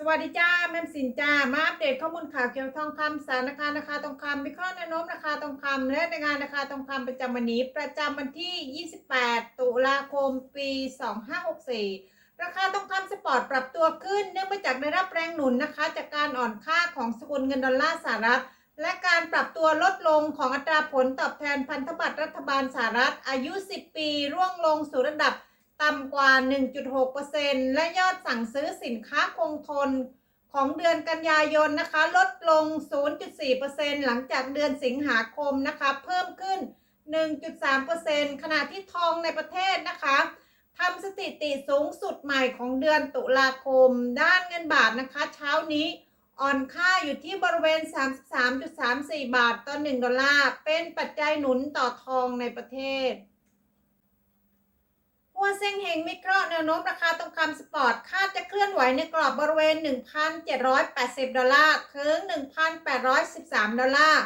สวัสดีจ้าแม่สินจ้ามาอัปเดตข้อมูลข่าวเกี่ยวกับทองคำสารราคาราคาทองคำวิเคราะห์แนวโน้มราคาทองคำและในงานราคาทองคำประจำวันนี้ ประจำวันที่ 28 ตุลาคม ปี 2564 ราคาทองคำสปอร์ตปรับตัวขึ้น เนื่องมาจากได้รับแรงหนุนนะคะ จากการอ่อนค่าของสกุลเงินดอลลาร์สหรัฐ และการปรับตัวลดลงของอัตราผลตอบแทนพันธบัตรรัฐบาลสหรัฐอายุ 10 ปี ร่วงลงสู่ระดับ ต่ำกว่า 1.6%และยอดสั่งซื้อสินค้าคงทนของเดือนกันยายนนะคะ ลดลง 0.4%หลังจากเดือนสิงหาคมนะคะ เพิ่มขึ้น 1.3%ขณะที่ทองในประเทศนะคะทำสถิติสูงสุดใหม่ของเดือนตุลาคม ด้านเงินบาทนะคะ เช้านี้อ่อนค่าอยู่ที่บริเวณ 33.34 บาทต่อ 1 ดอลลาร์ เป็นปัจจัยหนุนต่อทองในประเทศ เซ็งเฮงวิเคราะห์แนวโน้มราคาทองคำสปอร์ตคาดจะเคลื่อนไหวในกรอบบริเวณ 1,780 ดอลลาร์ถึง 1,813 ดอลลาร์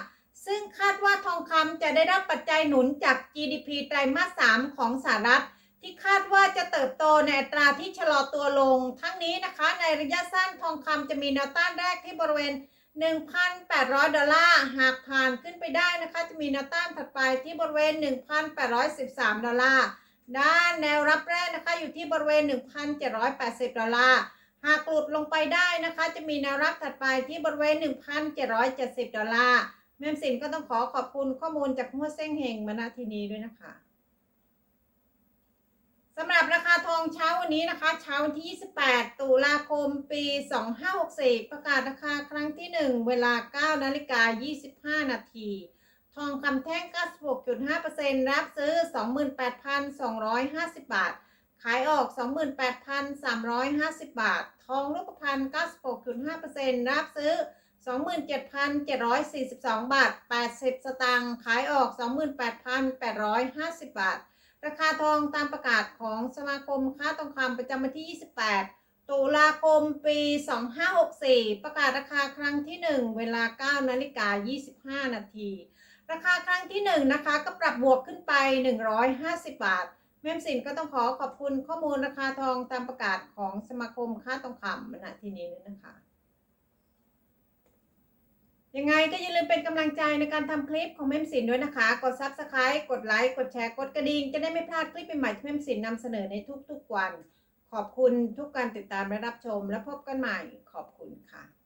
ซึ่งคาดว่าทองคำจะได้รับปัจจัยหนุนจาก GDP ไตรมาส 3 ของสหรัฐ ที่คาดว่าจะเติบโตในอัตราที่ชะลอตัวลง ทั้งนี้นะคะในระยะสั้นทองคำจะมีแนวต้านแรกที่บริเวณ 1,800 ดอลลาร์ หากผ่านขึ้นไปได้นะคะ จะมีแนวต้านถัดไปที่บริเวณ 1,813 ดอลลาร์ ด้านแนวรับแรกนะคะอยู่ที่บริเวณ 1,780 ดอลลาร์ หากหลุดลงไปได้นะคะ จะมีแนวรับถัดไปที่บริเวณ 1,770 ดอลลาร์แม่มสินก็ต้องขอขอบคุณข้อมูลจากหัวเส้งเฮงมาณทีนี้ด้วยนะคะสำหรับราคาทองเช้าวันนี้นะคะ เช้าวันที่ 28 ตุลาคม ปี 2564 ประกาศราคาครั้งที่ 1 เวลา 9 นาฬิกา 25 นาที ทองคำแท่ง 96.5%รับซื้อ 28,250 บาท ขายออก 28,350 บาท ทองรูปพรรณ96.5%รับซื้อ 27,742 บาท 80 สตางค์ขายออก 28,850 บาท ราคาทองตามประกาศของสมาคมค้าทองคำประจำวันที่ 28 ตุลาคม ปี 2564 ประกาศราคาครั้งที่ 1 เวลา 9 นาฬิกา 25 นาที ราคาครั้งที่ 1 นะคะ ก็ปรับบวกขึ้นไป 150 บาท แม่มสินก็ต้องขอขอบคุณข้อมูลราคาทองตามประกาศของสมาคมค้าทองคำณที่นี้นะคะ ยังไงก็อย่าลืมเป็นกำลังใจในการทำคลิปของแม่มสินด้วยนะคะ กด Subscribe กดไลค์ กดแชร์ กดกระดิ่ง จะได้ไม่พลาดคลิปใหม่ๆที่แม่มสินนำเสนอในทุกๆวัน ขอบคุณทุกการติดตามและรับชม และพบกันใหม่ ขอบคุณค่ะ